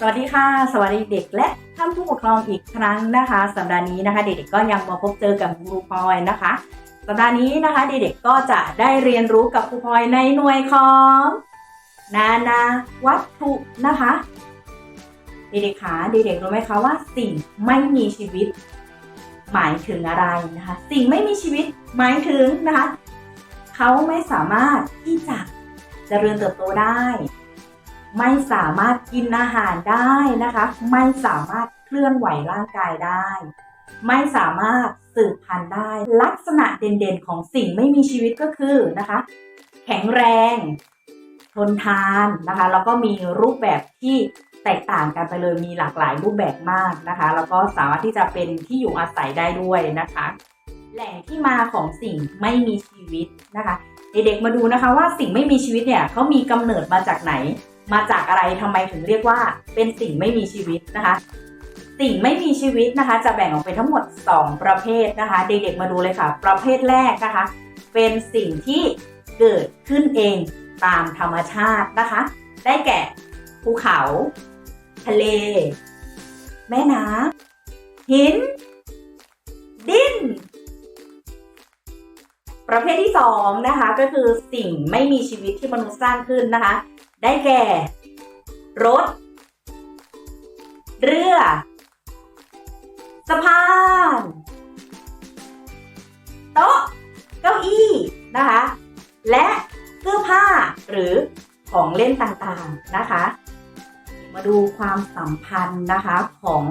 สวัสดีค่ะ สวัสดีเด็กและท่านผู้ปกครองอีกครั้งนะคะ สัปดาห์นี้นะคะ เด็กๆก็ยังมาพบเจอกับครูพลอยนะคะ สัปดาห์นี้นะคะเด็กๆก็จะได้เรียนรู้กับครูพลอยในหน่วยของนานาวัตถุนะคะ เด็กๆคะเด็กๆรู้ไหมคะว่าสิ่งไม่มีชีวิต หมายถึงอะไรนะคะ สิ่งไม่มีชีวิตหมายถึงนะคะเขาไม่สามารถที่จะเจริญเติบโตได้ ไม่สามารถกินอาหารได้นะคะ ไม่สามารถเคลื่อนไหวร่างกายได้ ไม่สามารถสืบพันธุ์ได้ ลักษณะเด่นๆของสิ่งไม่มีชีวิตก็คือนะคะ แข็งแรง ทนทานนะคะ แล้วก็มีรูปแบบที่แตกต่างกันไปเลยมีหลากหลายรูปแบบมากนะคะ แล้วก็สามารถที่จะเป็นที่อยู่อาศัยได้ด้วยนะคะ แหล่งที่มาของสิ่งไม่มีชีวิตนะคะเด็กๆมาดูนะคะว่าสิ่งไม่มีชีวิตเนี่ยเขามีกำเนิดมาจากไหน มาจากอะไรทำไมถึงเรียกว่าเป็นสิ่งไม่มีชีวิตนะคะ สิ่งไม่มีชีวิตนะคะ จะแบ่งออกเป็นทั้งหมด 2 ประเภทนะคะ เด็กๆมาดูเลยค่ะ ประเภทแรกนะคะ เป็นสิ่งที่เกิดขึ้นเองตามธรรมชาตินะคะ ได้แก่ภูเขา ทะเล แม่น้ำหิน ดินประเภทที่สองนะคะก็คือสิ่งไม่มีชีวิตที่มนุษย์สร้างขึ้นนะคะ ได้แก่ รถ เรือ สะพาน โต๊ะ เก้าอี้นะคะ และเสื้อผ้าหรือของเล่นต่างๆนะคะ มาดูความสัมพันธ์นะคะของ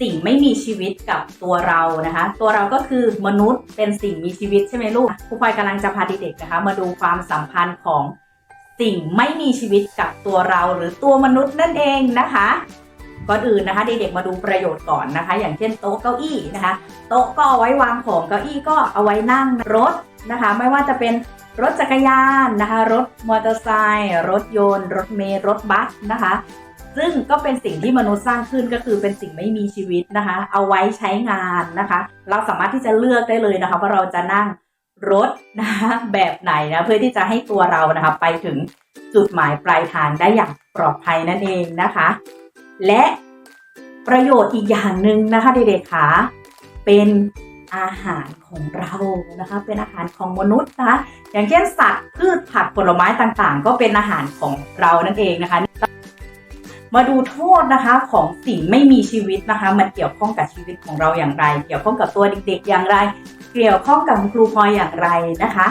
สิ่งไม่มีชีวิตกับตัวเรานะคะ ตัวเราก็คือมนุษย์เป็นสิ่งมีชีวิตใช่ไหมลูกครูพลอยกำลังจะพาเด็กๆนะคะ มาดูความสัมพันธ์ของ สิ่งไม่มีชีวิตกับตัวเราหรือตัวมนุษย์นั่นเองนะคะ ก่อนอื่นนะคะเด็กๆมาดูประโยชน์ก่อนนะคะ อย่างเช่นโต๊ะเก้าอี้นะคะ โต๊ะก็เอาไว้วางของเก้าอี้ก็เอาไว้นั่งรถนะคะ ไม่ว่าจะเป็นรถจักรยานนะคะ รถมอเตอร์ไซค์รถยนต์ รถเมล์รถบัสนะคะ ซึ่งก็เป็นสิ่งที่มนุษย์สร้างขึ้นก็คือเป็นสิ่งไม่มีชีวิตนะคะ เอาไว้ใช้งานนะคะ เราสามารถที่จะเลือกได้เลยนะคะว่าเราจะนั่ง รถนะคะแบบไหนนะเพื่อที่จะให้ตัวเรานะคะไปถึงจุดหมายปลายทางได้อย่างปลอดภัยนั่นเองนะคะ และประโยชน์อีกอย่างหนึ่งนะคะเด็กๆค่ะเป็นอาหารของเรานะคะ เป็นอาหารของมนุษย์นะคะอย่างเช่นสัตว์พืชผักผลไม้ต่างๆ ก็เป็นอาหารของเรานั่นเองนะคะ มาดูโทษนะคะของสิ่งไม่มีชีวิตนะคะ มันเกี่ยวข้องกับชีวิตของเราอย่างไร เกี่ยวข้องกับตัวเด็กๆอย่างไร เกี่ยวข้องกับครูพลอยอย่างไรนะคะ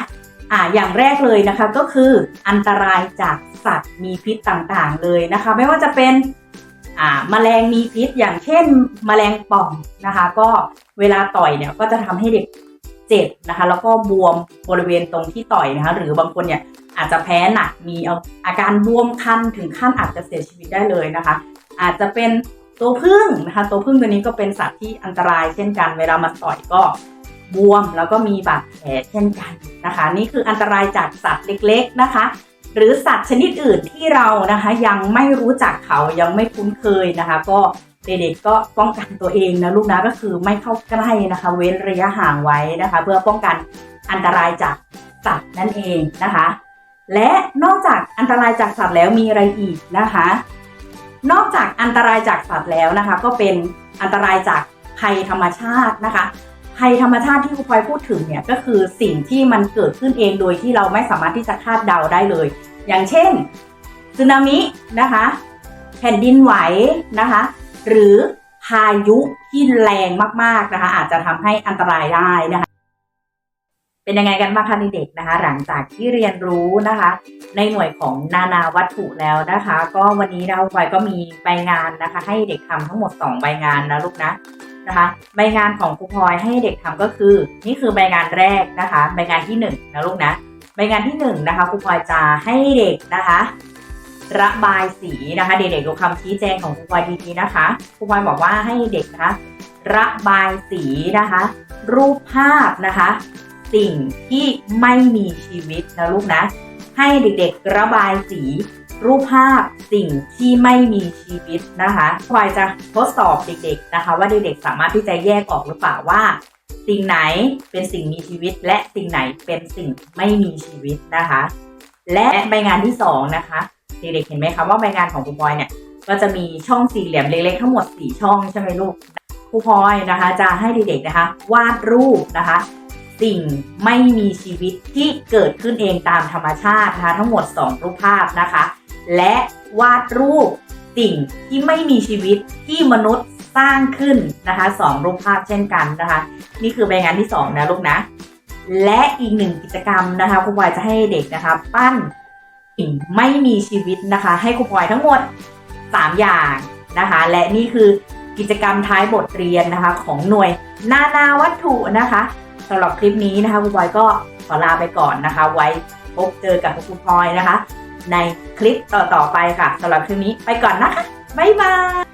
อ่าอย่างแรกเลยนะคะก็คืออันตรายจากสัตว์มีพิษต่างๆเลยนะคะ ไม่ว่าจะเป็นอ่าแมลงมีพิษอย่างเช่นแมลงป่องนะคะ ก็เวลาต่อยเนี่ยก็จะทำให้เด็กเจ็บนะคะ แล้วก็บวมบริเวณตรงที่ต่อยนะคะ หรือบางคนเนี่ยอาจจะแพ้หนักมีเอาอาการบวมคันถึงขั้นอาจจะเสียชีวิตได้เลยนะคะ อาจจะเป็นตัวพึ่งนะคะ ตัวพึ่งตัวนี้ก็เป็นสัตว์ที่อันตรายเช่นกัน เวลามาต่อยก็ บวมแล้วก็มีบาดแผลเช่นกันนะคะ นี่คืออันตรายจากสัตว์เล็กๆนะคะ หรือสัตว์ชนิดอื่นที่เรานะคะ ยังไม่รู้จักเขายังไม่คุ้นเคยนะคะ ก็เด็กๆก็ป้องกันตัวเองนะลูกนะก็คือไม่เข้าใกล้นะคะ เว้นระยะห่างไว้นะคะ เพื่อป้องกันอันตรายจากสัตว์นั่นเองนะคะ และนอกจากอันตรายจากสัตว์แล้วมีอะไรอีกนะคะ นอกจากอันตรายจากสัตว์แล้วนะคะ ก็เป็นอันตรายจากภัยธรรมชาตินะคะ ภัยธรรมชาติที่ครูพลอยพูดถึงเนี่ยก็คือสิ่งที่มันเกิดขึ้นเองโดยที่เราไม่สามารถที่จะคาดเดาได้เลย อย่างเช่นสึนามินะคะ แผ่นดินไหวนะคะ หรือพายุที่แรงมากๆนะคะ อาจจะทำให้อันตรายได้นะคะ เป็นยังไงกันบ้างคะเด็กๆนะคะ หลังจากที่เรียนรู้นะคะ ในหน่วยของนานาวัตถุแล้วนะคะ ก็วันนี้เราพลอยก็มีใบงานนะคะ ให้เด็กทำทั้งหมด 2 ใบงานนะลูกนะ นะคะใบงานของครูพลอยให้เด็กทำก็คือ นี่คือใบงานแรกนะคะใบงานที่1นะลูกนะใบงานที่1นะคะครูพลอยจะให้เด็กนะคะ ระบายสีนะคะ เด็กๆดูคำชี้แจงของครูพลอยดีๆนะคะครูพลอยบอกว่าให้เด็กนะคะระบายสีนะคะ รูปภาพนะคะ สิ่งที่ไม่มีชีวิตนะลูกนะ ให้เด็กๆระบายสี รูปภาพสิ่งที่ไม่มีชีวิตนะคะพลอยจะทดสอบเด็กๆนะคะ ว่าเด็กๆสามารถที่จะแยกออกหรือเปล่าว่า สิ่งไหนเป็นสิ่งมีชีวิต และสิ่งไหนเป็นสิ่งไม่มีชีวิตนะคะ และใบงานที่สองนะคะเด็กๆเห็นไหมคะว่าใบงานของครูบอยเนี่ยก็จะมีช่องสี่เหลี่ยมเล็กๆทั้งหมดสี่ช่องใช่ไหมลูกครูพลอยนะคะ จะให้เด็กๆนะคะ วาดรูปนะคะ สิ่งไม่มีชีวิตที่เกิดขึ้นเองตามธรรมชาตินะคะ ทั้งหมด 2 รูปภาพนะคะ และวาดรูปสิ่งที่ไม่มีชีวิตที่มนุษย์สร้างขึ้นนะคะสองรูปภาพเช่นกันนะคะ นี่คือใบงานที่ 2 นะลูกนะ และอีกหนึ่งกิจกรรมนะคะครูพลอยจะให้เด็กนะคะ ปั้นสิ่งไม่มีชีวิตนะคะ ให้ครูพลอยทั้งหมด 3 อย่างนะคะ และนี่คือกิจกรรมท้ายบทเรียนนะคะของหน่วยนานาวัตถุนะคะสำหรับคลิปนี้นะคะครูพลอยก็ขอลาไปก่อนนะคะ ไว้พบเจอกับครูพลอยนะคะ ในคลิปต่อๆไปค่ะสำหรับคลิปนี้ไปก่อนนะคะบ๊ายบาย